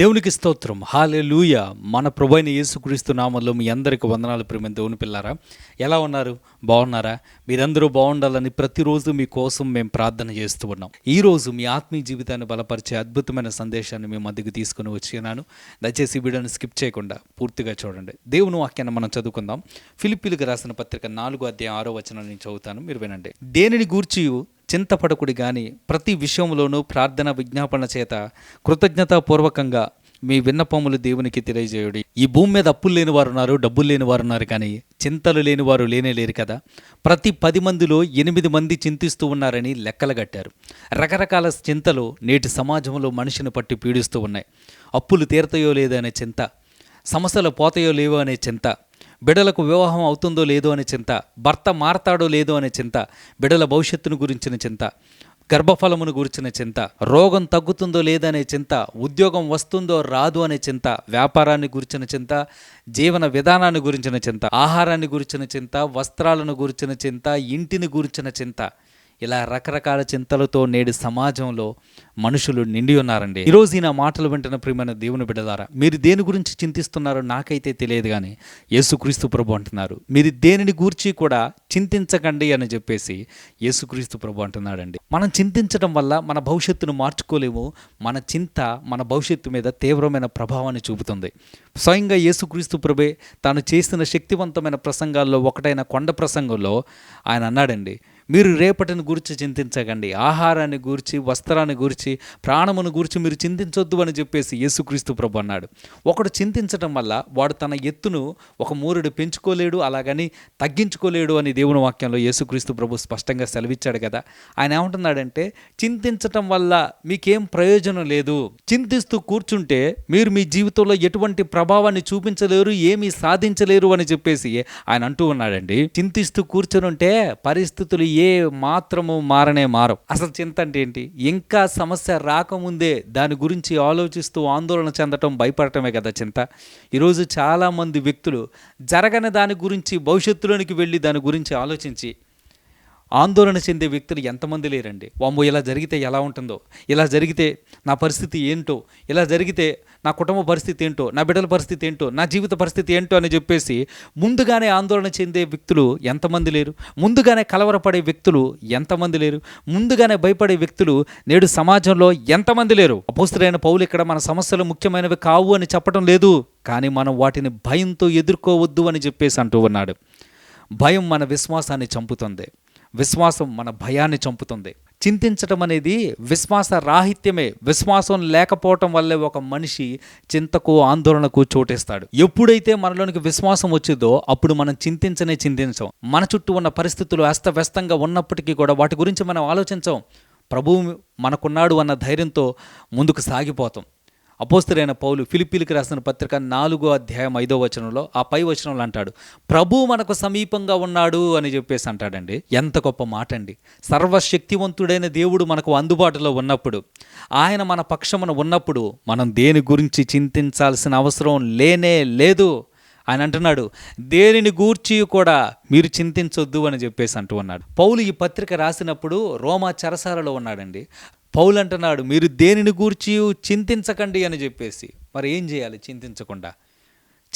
దేవునికి స్తోత్రం. హాలెలూయ మన ప్రభైన యేసుక్రీస్తు నామంలో మీ అందరికి వందనాలు ప్రేమ దేవుని పిల్లారా. ఎలా ఉన్నారు? బాగున్నారా? మీరందరూ బాగుండాలని ప్రతిరోజు మీ కోసం మేము ప్రార్థన చేస్తూ ఉన్నాం. ఈ రోజు మీ ఆత్మీయ జీవితాన్ని బలపరిచే అద్భుతమైన సందేశాన్ని మేము మధ్యకు తీసుకుని వచ్చినాను. దయచేసి వీడియోని స్కిప్ చేయకుండా పూర్తిగా చూడండి. దేవుని వాక్యాన్ని మనం చదువుకుందాం. ఫిలిపిలకు రాసిన పత్రిక నాలుగు అధ్యాయం ఆరో వచనం నేను చదువుతాను. మీరు వినండి. దేనిని గూర్చి చింతపడకుడి గాని ప్రతి విషయంలోనూ ప్రార్థన విజ్ఞాపన చేత కృతజ్ఞతాపూర్వకంగా మీ విన్నపములు దేవునికి తెలియజేయుడి. ఈ భూమి మీద అప్పులు లేని వారు ఉన్నారు డబ్బులు లేని వారు ఉన్నారు కానీ చింతలు లేని వారు లేనే లేరు కదా. ప్రతి పది మందిలో ఎనిమిది మంది చింతిస్తూ ఉన్నారని లెక్కలు కట్టారు. రకరకాల చింతలు నేటి సమాజంలో మనిషిని పట్టి పీడిస్తూ ఉన్నాయి. అప్పులు తీరతాయో లేదో అనే చింత సమస్యలు పోతాయో లేవో అనే చింత బిడలకు వివాహం అవుతుందో లేదో అనే చింత భర్త మారతాడో లేదో అనే చింత బిడల భవిష్యత్తును గురించిన చింత గర్భఫలమును గురించిన చింత రోగం తగ్గుతుందో లేదనే చింత ఉద్యోగం వస్తుందో రాదు అనే చింత వ్యాపారాన్ని గురించిన చింత జీవన విధానాన్ని గురించిన చింత ఆహారాన్ని గురించిన చింత వస్త్రాలను గురించిన చింత ఇంటిని గురించిన చింత. ఇలా రకరకాల చింతలతో నేడు సమాజంలో మనుషులు నిండి ఉన్నారండి. ఈరోజు ఈ నా మాటలు వింటున్న ప్రియమైన దేవుని బిడ్డలారా మీరు దేని గురించి చింతిస్తున్నారో నాకైతే తెలియదు కానీ యేసుక్రీస్తు ప్రభు అంటున్నారు. మీరు దేనిని గూర్చి కూడా చింతించకండి అని చెప్పేసి యేసుక్రీస్తు ప్రభు అంటున్నాడండి. మనం చింతించడం వల్ల మన భవిష్యత్తును మార్చుకోలేము. మన చింత మన భవిష్యత్తు మీద తీవ్రమైన ప్రభావాన్ని చూపుతుంది. స్వయంగా యేసుక్రీస్తు ప్రభే తాను చేసిన శక్తివంతమైన ప్రసంగాల్లో ఒకటైన కొండ ప్రసంగంలో ఆయన అన్నాడండి మీరు రేపటిని గురించి చింతించకండి. ఆహారాన్ని గూర్చి వస్త్రాన్ని గూర్చి ప్రాణమును గూర్చి మీరు చింతించొద్దు అని చెప్పేసి యేసుక్రీస్తు ప్రభు అన్నాడు. ఒకడు చింతించడం వల్ల వాడు తన ఎత్తును ఒక మూరుడు పెంచుకోలేడు అలాగని తగ్గించుకోలేడు అని దేవుని వాక్యంలో యేసుక్రీస్తు ప్రభు స్పష్టంగా సెలవిచ్చాడు కదా. ఆయన ఏమంటున్నాడంటే చింతించటం వల్ల మీకేం ప్రయోజనం లేదు. చింతిస్తూ కూర్చుంటే మీరు మీ జీవితంలో ఎటువంటి ప్రభావాన్ని చూపించలేరు ఏమీ సాధించలేరు అని చెప్పేసి ఆయన అంటూ ఉన్నాడండి. చింతిస్తూ కూర్చొని ఉంటే పరిస్థితులు ఏ మాత్రము మారనే మారం అసలు చింత అంటే ఏంటి? ఇంకా సమస్య రాకముందే దాని గురించి ఆలోచిస్తూ ఆందోళన చెందటం భయపడటమే కదా చింత. ఈరోజు చాలామంది వ్యక్తులు జరగని దాని గురించి భవిష్యత్తులోనికి వెళ్ళి దాని గురించి ఆలోచించి ఆందోళన చెందే వ్యక్తులు ఎంతమంది లేరండి? వామ్మో ఇలా జరిగితే ఎలా ఉంటుందో? ఇలా జరిగితే నా పరిస్థితి ఏంటో? ఇలా జరిగితే నా కుటుంబ పరిస్థితి ఏంటో? నా బిడ్డల పరిస్థితి ఏంటో? నా జీవిత పరిస్థితి ఏంటో అని చెప్పేసి ముందుగానే ఆందోళన చెందే వ్యక్తులు ఎంతమంది లేరు? ముందుగానే కలవరపడే వ్యక్తులు ఎంతమంది లేరు? ముందుగానే భయపడే వ్యక్తులు నేడు సమాజంలో ఎంతమంది లేరు? అపోస్తులైన పౌలు ఇక్కడ మన సమస్యలు ముఖ్యమైనవి కావు అని చెప్పడం లేదు. కానీ మనం వాటిని భయంతో ఎదుర్కోవద్దు అని చెప్పేసి అంటూ ఉన్నాడు. భయం మన విశ్వాసాన్ని చంపుతుంది. విశ్వాసం మన భయాన్ని చంపుతుంది. చింతించటం అనేది విశ్వాస రాహిత్యమే. విశ్వాసం లేకపోవటం వల్లే ఒక మనిషి చింతకు ఆందోళనకు చోటేస్తాడు. ఎప్పుడైతే మనలోనికి విశ్వాసం వచ్చిందో అప్పుడు మనం చింతించనే చింతించం. మన చుట్టూ ఉన్న పరిస్థితులు అస్తవ్యస్తంగా ఉన్నప్పటికీ కూడా వాటి గురించి మనం ఆలోచించం. ప్రభువు మనకున్నాడు అన్న ధైర్యంతో ముందుకు సాగిపోతాం. అపోస్తులైన పౌలు ఫిలిపిలికి రాసిన పత్రిక నాలుగో అధ్యాయం ఐదో వచనంలో ఆ పై వచనంలో అంటాడు ప్రభు మనకు సమీపంగా ఉన్నాడు అని చెప్పేసి అంటాడండి. ఎంత గొప్ప మాట అండి సర్వశక్తివంతుడైన దేవుడు మనకు అందుబాటులో ఉన్నప్పుడు ఆయన మన పక్షమున ఉన్నప్పుడు మనం దేని గురించి చింతించాల్సిన అవసరం లేనే లేదు. ఆయన అంటున్నాడు దేనిని గూర్చి కూడా మీరు చింతించొద్దు అని చెప్పేసి అంటూ ఉన్నాడు. పౌలు ఈ పత్రిక రాసినప్పుడు రోమా చెరసాలలో ఉన్నాడండి. పౌలు అంటున్నాడు మీరు దేనిని గూర్చి చింతించకండి అని చెప్పేసి. మరి ఏం చేయాలి చింతించకుండా?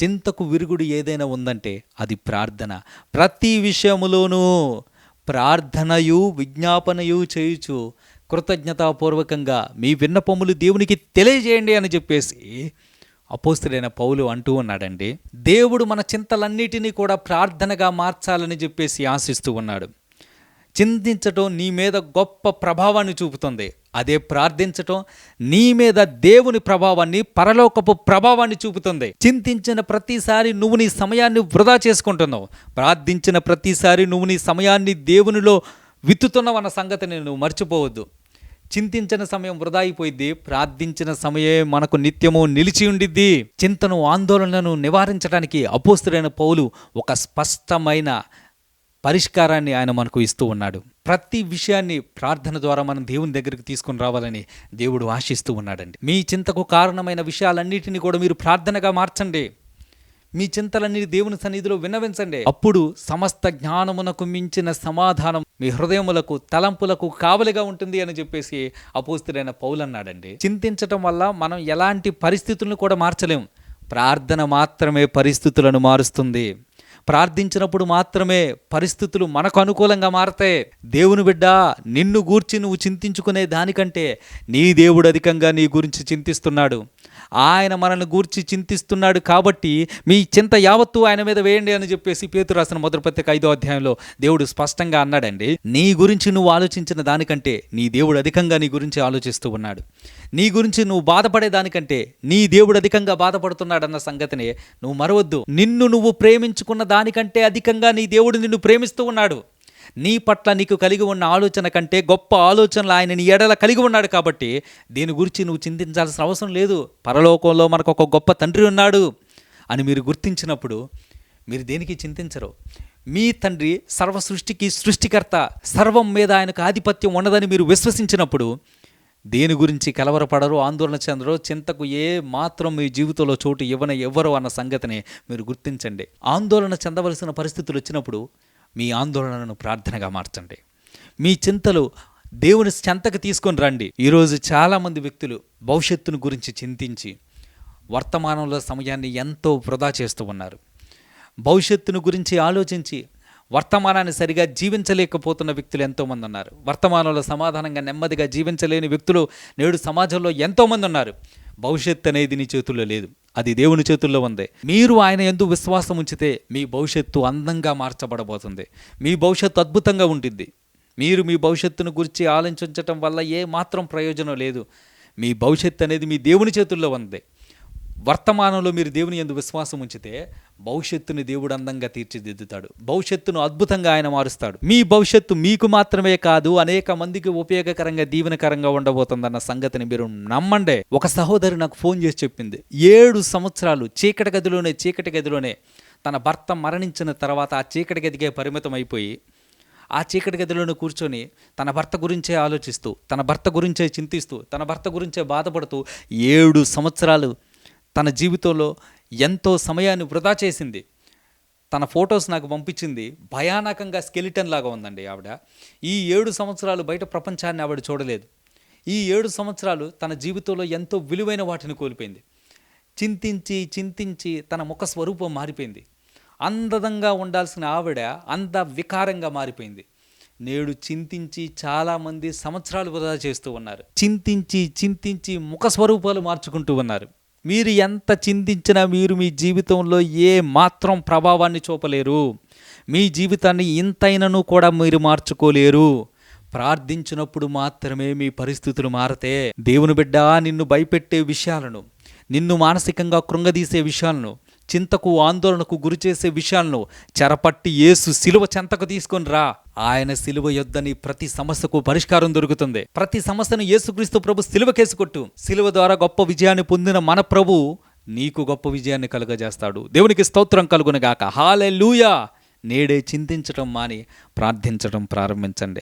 చింతకు విరుగుడు ఏదైనా ఉందంటే అది ప్రార్థన. ప్రతి విషయములోనూ ప్రార్థనయు విజ్ఞాపనయు చేయుచు కృతజ్ఞతాపూర్వకంగా మీ విన్నపములు దేవునికి తెలియజేయండి అని చెప్పేసి అపోస్తుడైన పౌలు అంటూ ఉన్నాడండి. దేవుడు మన చింతలన్నిటినీ కూడా ప్రార్థనగా మార్చాలని చెప్పేసి ఆశిస్తూ ఉన్నాడు. చింతించటం నీ మీద గొప్ప ప్రభావాన్ని చూపుతుంది. అదే ప్రార్థించటం నీ మీద దేవుని ప్రభావాన్ని పరలోకపు ప్రభావాన్ని చూపుతుంది. చింతించిన ప్రతిసారి నువ్వు నీ సమయాన్ని వృధా చేసుకుంటున్నావు. ప్రార్థించిన ప్రతిసారి నువ్వు నీ సమయాన్ని దేవునిలో విత్తుతున్నావు అన్న సంగతిని నువ్వు మర్చిపోవద్దు. చింతించిన సమయం వృధా అయిపోయింది ప్రార్థించిన సమయే మనకు నిత్యము నిలిచి ఉండిద్ది. చింతను ఆందోళనను నివారించడానికి అపోస్తుడైన పౌలు ఒక స్పష్టమైన పరిష్కారాన్ని ఆయన మనకు ఇస్తూ ఉన్నాడు. ప్రతి విషయాన్ని ప్రార్థన ద్వారా మనం దేవుని దగ్గరికి తీసుకుని రావాలని దేవుడు ఆశిస్తూ ఉన్నాడండి. మీ చింతకు కారణమైన విషయాలన్నిటిని కూడా మీరు ప్రార్థనగా మార్చండి. మీ చింతలన్నీ దేవుని సన్నిధిలో విన్నవించండి అప్పుడు సమస్త జ్ఞానమునకు మించిన సమాధానం మీ హృదయములకు తలంపులకు కావలిగా ఉంటుంది అని చెప్పేసి అపోస్తుడైన పౌలన్నాడండి చింతించటం వల్ల మనం ఎలాంటి పరిస్థితులను కూడా మార్చలేం. ప్రార్థన మాత్రమే పరిస్థితులను మారుస్తుంది. ప్రార్థించినప్పుడు మాత్రమే పరిస్థితులు మనకు అనుకూలంగా మారతాయి దేవుని బిడ్డ నిన్ను గూర్చి నువ్వు చింతించుకునే దానికంటే నీ దేవుడు అధికంగా నీ గురించి చింతిస్తున్నాడు. ఆయన మనల్ని గూర్చి చింతిస్తున్నాడు కాబట్టి మీ చింత యావత్తు ఆయన మీద వేయండి అని చెప్పేసి పేతు రాసిన మొదటి పత్రిక ఐదో అధ్యాయంలో దేవుడు స్పష్టంగా అన్నాడండి నీ గురించి నువ్వు ఆలోచించిన దానికంటే నీ దేవుడు అధికంగా నీ గురించి ఆలోచిస్తూ ఉన్నాడు. నీ గురించి నువ్వు బాధపడే దానికంటే నీ దేవుడు అధికంగా బాధపడుతున్నాడన్న సంగతిని నువ్వు మరవద్దు. నిన్ను నువ్వు ప్రేమించుకున్న దానికంటే అధికంగా నీ దేవుడు నిన్ను ప్రేమిస్తూ ఉన్నాడు. నీ పట్ల నీకు కలిగి ఉన్న ఆలోచన కంటే గొప్ప ఆలోచనలు ఆయన నీ ఎడల కలిగి ఉన్నాడు కాబట్టి దీని గురించి నువ్వు చింతించాల్సిన అవసరం లేదు. పరలోకంలో మనకు ఒక గొప్ప తండ్రి ఉన్నాడు అని మీరు గుర్తించినప్పుడు మీరు దేనికి చింతించరు? మీ తండ్రి సర్వ సృష్టికి సృష్టికర్త సర్వం మీద ఆయనకు ఆధిపత్యం ఉన్నదని మీరు విశ్వసించినప్పుడు దేని గురించి కలవరపడరు ఆందోళన చెందరు చింతకు ఏ మాత్రం మీ జీవితంలో చోటు ఇవ్వన ఎవ్వరు అన్న సంగతిని మీరు గుర్తించండి. ఆందోళన చెందవలసిన పరిస్థితులు వచ్చినప్పుడు మీ ఆందోళనను ప్రార్థనగా మార్చండి. మీ చింతలు దేవుని చెంతకు తీసుకొని రండి. ఈరోజు చాలామంది వ్యక్తులు భవిష్యత్తును గురించి చింతించి వర్తమానంలో సమయాన్ని ఎంతో వృధా చేస్తూ ఉన్నారు. భవిష్యత్తును గురించి ఆలోచించి వర్తమానాన్ని సరిగా జీవించలేకపోతున్న వ్యక్తులు ఎంతోమంది ఉన్నారు. వర్తమానంలో సమాధానంగా నెమ్మదిగా జీవించలేని వ్యక్తులు నేడు సమాజంలో ఎంతోమంది ఉన్నారు. భవిష్యత్తు అనేది నీ చేతుల్లో లేదు. అది దేవుని చేతుల్లో ఉంది. మీరు ఆయన ఎందు విశ్వాసం ఉంచితే మీ భవిష్యత్తు అందంగా మార్చబడబోతుంది. మీ భవిష్యత్తు అద్భుతంగా ఉంటుంది మీరు మీ భవిష్యత్తును గురించి ఆలోచించటం వల్ల ఏ మాత్రం ప్రయోజనం లేదు. మీ భవిష్యత్తు అనేది మీ దేవుని చేతుల్లో ఉంది. వర్తమానంలో మీరు దేవుని ఎందు విశ్వాసం ఉంచితే భవిష్యత్తుని దేవుడు అందంగా తీర్చిదిద్దుతాడు. భవిష్యత్తును అద్భుతంగా ఆయన మారుస్తాడు. మీ భవిష్యత్తు మీకు మాత్రమే కాదు అనేక మందికి ఉపయోగకరంగా దీవెనకరంగా ఉండబోతుందన్న సంగతిని మీరు నమ్మండే. ఒక సహోదరి నాకు ఫోన్ చేసి చెప్పింది. ఏడు సంవత్సరాలు చీకటి గదిలోనే చీకటి గదిలోనే తన భర్త మరణించిన తర్వాత ఆ చీకటి గదికే పరిమితం అయిపోయి ఆ చీకటి గదిలోనే కూర్చొని తన భర్త గురించే ఆలోచిస్తూ తన భర్త గురించే చింతిస్తూ తన భర్త గురించే బాధపడుతూ ఏడు సంవత్సరాలు తన జీవితంలో ఎంతో సమయాన్ని వృధా చేసింది. తన ఫొటోస్ నాకు పంపించింది. భయానకంగా స్కెలిటన్ లాగా ఉందండి ఆవిడ. ఈ ఏడు సంవత్సరాలు బయట ప్రపంచాన్ని ఆవిడ చూడలేదు. ఈ ఏడు సంవత్సరాలు తన జీవితంలో ఎంతో విలువైన వాటిని కోల్పోయింది. చింతించి చింతించి తన ముఖ స్వరూపం మారిపోయింది. అందదంగా ఉండాల్సిన ఆవిడ అంద వికారంగా మారిపోయింది. నేడు చింతించి చాలామంది సంవత్సరాలు వృధా చేస్తూ ఉన్నారు. చింతించి చింతించి ముఖ స్వరూపాలు మార్చుకుంటూ ఉన్నారు. మీరు ఎంత చింతించినా మీరు మీ జీవితంలో ఏ మాత్రం ప్రభావాన్ని చూపలేరు. మీ జీవితాన్ని ఇంతైనను కూడా మీరు మార్చుకోలేరు. ప్రార్థించినప్పుడు మాత్రమే మీ పరిస్థితులు మారతే. దేవుని బిడ్డ నిన్ను భయపెట్టే విషయాలను నిన్ను మానసికంగా కృంగదీసే విషయాలను చింతకు ఆందోళనకు గురి చేసే విషయాలను చెరపట్టి యేసు సిలువ చెంతకు తీసుకొని రా. ఆయన సిలువ యొద్దని ప్రతి సమస్యకు పరిష్కారం దొరుకుతుంది. ప్రతి సమస్యను యేసుక్రీస్తు ప్రభు సిలువ కేసుకొట్టు సిలువ ద్వారా గొప్ప విజయాన్ని పొందిన మన ప్రభు నీకు గొప్ప విజయాన్ని కలుగజేస్తాడు. దేవునికి స్తోత్రం కలుగునగాక. హాలే నేడే చింతించడం మాని ప్రార్థించడం ప్రారంభించండి.